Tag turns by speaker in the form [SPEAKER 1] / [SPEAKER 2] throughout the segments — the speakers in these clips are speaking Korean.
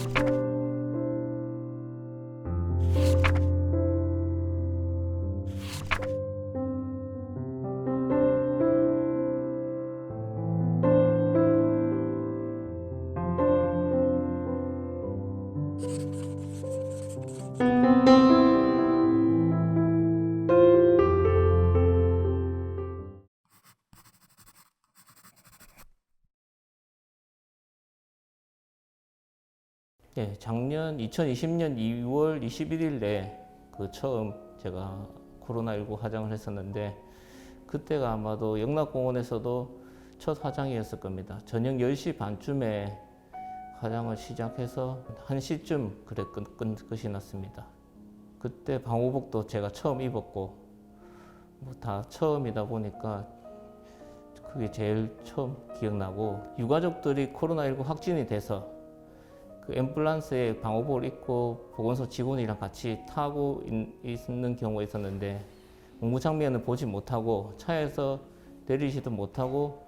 [SPEAKER 1] you 예, 작년 2020년 2월 21일 에 그 처음 제가 코로나19 화장을 했었는데 그때가 아마도 영락공원에서도 첫 화장이었을 겁니다. 저녁 10시 반쯤에 화장을 시작해서 1시쯤 그래 끝, 끝, 끝이 났습니다. 그때 방호복도 제가 처음 입었고 뭐 다 처음이다 보니까 그게 제일 처음 기억나고 유가족들이 코로나19 확진이 돼서 그 앰뷸런스에 방호복을 입고 보건소 직원이랑 같이 타고 있, 는 경우가 있었는데 공무 장면을 보지 못하고 차에서 내리지도 못하고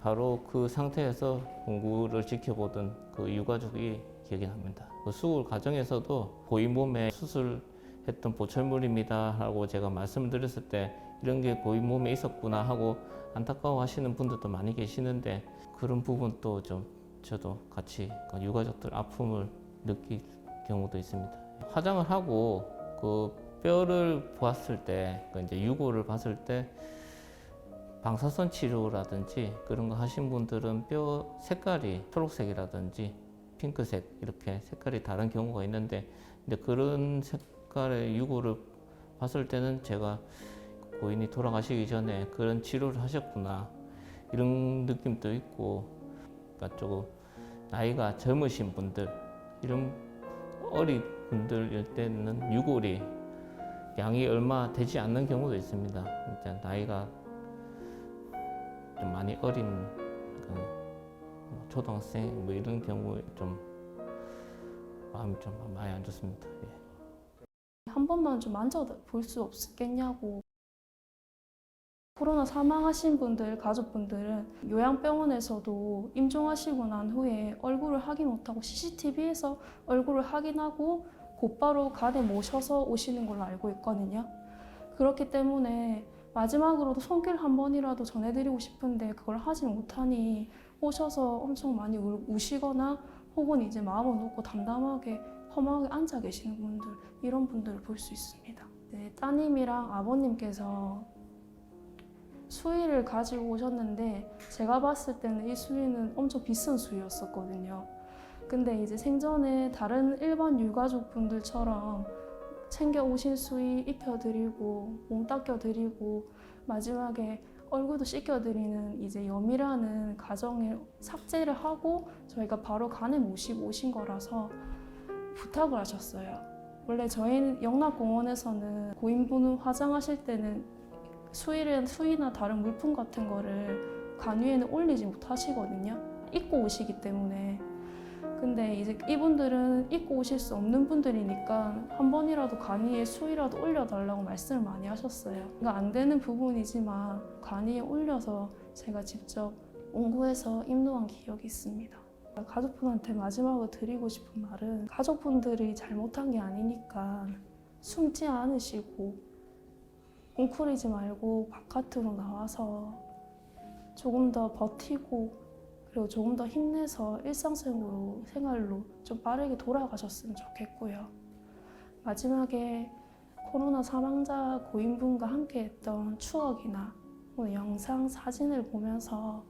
[SPEAKER 1] 바로 그 상태에서 공구를 지켜보던 그 유가족이 기억이 납니다. 그 수술 과정에서도 고인 몸에 수술했던 보철물입니다 하고 제가 말씀을 드렸을 때 이런 게 고인 몸에 있었구나 하고 안타까워하시는 분들도 많이 계시는데 그런 부분도 좀 저도 같이 그 유가족들 아픔을 느낄 경우도 있습니다. 화장을 하고 그 뼈를 보았을 때, 그 이제 유골을 봤을 때 방사선 치료라든지 그런 거 하신 분들은 뼈 색깔이 초록색이라든지 핑크색 이렇게 색깔이 다른 경우가 있는데, 근데 그런 색깔의 유골을 봤을 때는 제가 고인이 돌아가시기 전에 그런 치료를 하셨구나 이런 느낌도 있고 그러니까 조금 나이가 젊으신 분들 이런 어린 분들일 때는 유골이 양이 얼마 되지 않는 경우도 있습니다. 진짜 나이가 좀 많이 어린 그뭐 초등학생 뭐 이런 경우에 좀 마음이 좀 많이 안 좋습니다. 예.
[SPEAKER 2] 한 번만 좀 만져볼 수 없겠냐고. 코로나 사망하신 분들, 가족분들은 요양병원에서도 임종하시고 난 후에 얼굴을 확인 못하고 CCTV에서 얼굴을 확인하고 곧바로 간에 모셔서 오시는 걸로 알고 있거든요. 그렇기 때문에 마지막으로도 손길 한 번이라도 전해드리고 싶은데 그걸 하지 못하니 오셔서 엄청 많이 울- 우시거나 혹은 이제 마음을 놓고 담담하게 험하게 앉아 계시는 분들 이런 분들을 볼 수 있습니다. 네, 따님이랑 아버님께서 수의를 가지고 오셨는데 제가 봤을 때는 이 수의는 엄청 비싼 수의였었거든요. 근데 이제 생전에 다른 일반 유가족 분들처럼 챙겨 오신 수의 입혀드리고 몸 닦여드리고 마지막에 얼굴도 씻겨드리는 이제 염이라는 가정을 삭제를 하고 저희가 바로 간에 모시고 오신 거라서 부탁을 하셨어요. 원래 저희는 영락공원에서는 고인분을 화장하실 때는 수의를 수의나 다른 물품 같은 거를 간 위에는 올리지 못하시거든요. 입고 오시기 때문에. 근데 이제 이분들은 입고 오실 수 없는 분들이니까 한 번이라도 간 위에 수의라도 올려달라고 말씀을 많이 하셨어요. 그러니까 안 되는 부분이지만 간 위에 올려서 제가 직접 온구해서 임노한 기억이 있습니다. 가족분한테 마지막으로 드리고 싶은 말은 가족분들이 잘못한 게 아니니까 숨지 않으시고 웅크리지 말고 바깥으로 나와서 조금 더 버티고 그리고 조금 더 힘내서 일상생활로 생활로 좀 빠르게 돌아가셨으면 좋겠고요. 마지막에 코로나 사망자 고인분과 함께 했던 추억이나 오늘 영상 사진을 보면서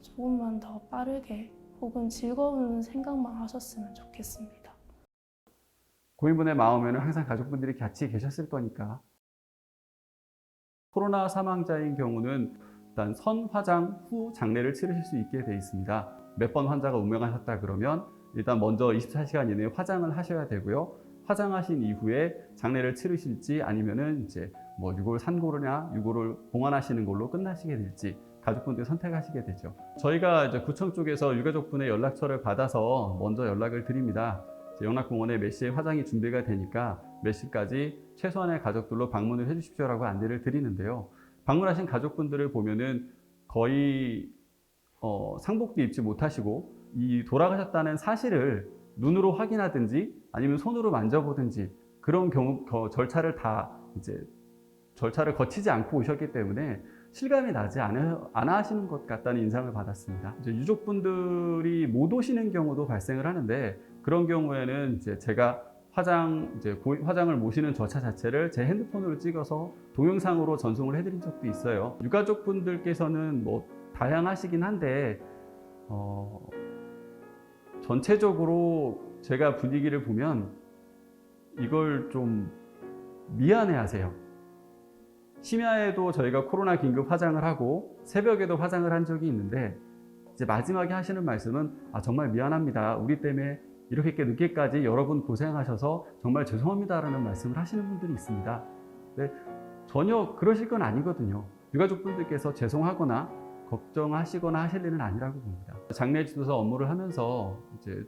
[SPEAKER 2] 조금만 더 빠르게 혹은 즐거운 생각만 하셨으면 좋겠습니다.
[SPEAKER 3] 고인분의 마음에는 항상 가족분들이 같이 계셨을 거니까. 코로나 사망자인 경우는 일단 선 화장 후 장례를 치르실 수 있게 되어 있습니다. 몇 번 환자가 운명하셨다 그러면 일단 먼저 24시간 이내에 화장을 하셔야 되고요. 화장하신 이후에 장례를 치르실지 아니면은 이제 뭐 유골 산고르냐 유골을 봉안하시는 걸로 끝나시게 될지 가족분들이 선택하시게 되죠. 저희가 이제 구청 쪽에서 유가족분의 연락처를 받아서 먼저 연락을 드립니다. 영락공원에 몇 시에 화장이 준비가 되니까 몇 시까지 최소한의 가족들로 방문을 해주십시오라고 안내를 드리는데요. 방문하신 가족분들을 보면은 거의 어, 상복도 입지 못하시고 이 돌아가셨다는 사실을 눈으로 확인하든지 아니면 손으로 만져보든지 그런 경우 거- 절차를 다 이제 절차를 거치지 않고 오셨기 때문에 실감이 나지 않아, 안 하시는 것 같다는 인상을 받았습니다. 이제 유족분들이 못 오시는 경우도 발생을 하는데 그런 경우에는 이제 제가 화장 이제 고- 화장을 모시는 절차 자체를 제 핸드폰으로 찍어서 동영상으로 전송을 해드린 적도 있어요. 유가족 분들께서는 뭐 다양하시긴 한데 어, 전체적으로 제가 분위기를 보면 이걸 좀 미안해하세요. 심야에도 저희가 코로나 긴급 화장을 하고 새벽에도 화장을 한 적이 있는데 이제 마지막에 하시는 말씀은 아 정말 미안합니다. 우리 때문에 이렇게 늦게까지 여러분 고생하셔서 정말 죄송합니다라는 말씀을 하시는 분들이 있습니다. 근데 전혀 그러실 건 아니거든요. 유가족분들께서 죄송하거나 걱정하시거나 하실 일은 아니라고 봅니다. 장례 지도사 업무를 하면서 이제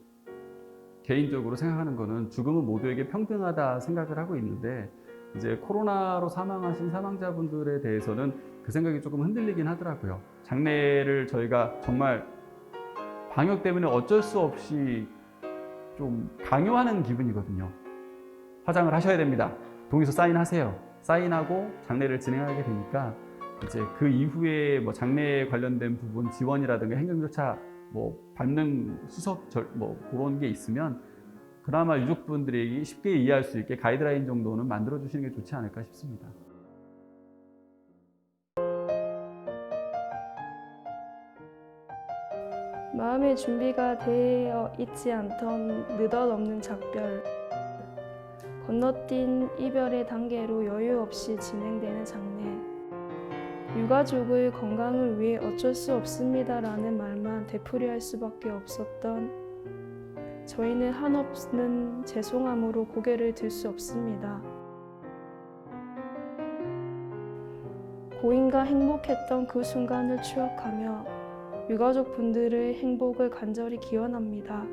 [SPEAKER 3] 개인적으로 생각하는 거는 죽음은 모두에게 평등하다 생각을 하고 있는데 이제 코로나로 사망하신 사망자분들에 대해서는 그 생각이 조금 흔들리긴 하더라고요. 장례를 저희가 정말 방역 때문에 어쩔 수 없이 좀 강요하는 기분이거든요. 화장을 하셔야 됩니다. 동의서 사인하세요. 사인하고 장례를 진행하게 되니까 이제 그 이후에 뭐 장례에 관련된 부분 지원이라든가 행정조차 뭐 받는 수석 절, 뭐 그런 게 있으면 그나마 유족분들이 쉽게 이해할 수 있게 가이드라인 정도는 만들어 주시는 게 좋지 않을까 싶습니다.
[SPEAKER 2] 마음의 준비가 되어 있지 않던 느닷없는 작별 건너뛴 이별의 단계로 여유 없이 진행되는 장례 유가족의 건강을 위해 어쩔 수 없습니다라는 말만 되풀이할 수밖에 없었던 저희는 한없는 죄송함으로 고개를 들 수 없습니다. 고인과 행복했던 그 순간을 추억하며 유가족 분들의 행복을 간절히 기원합니다.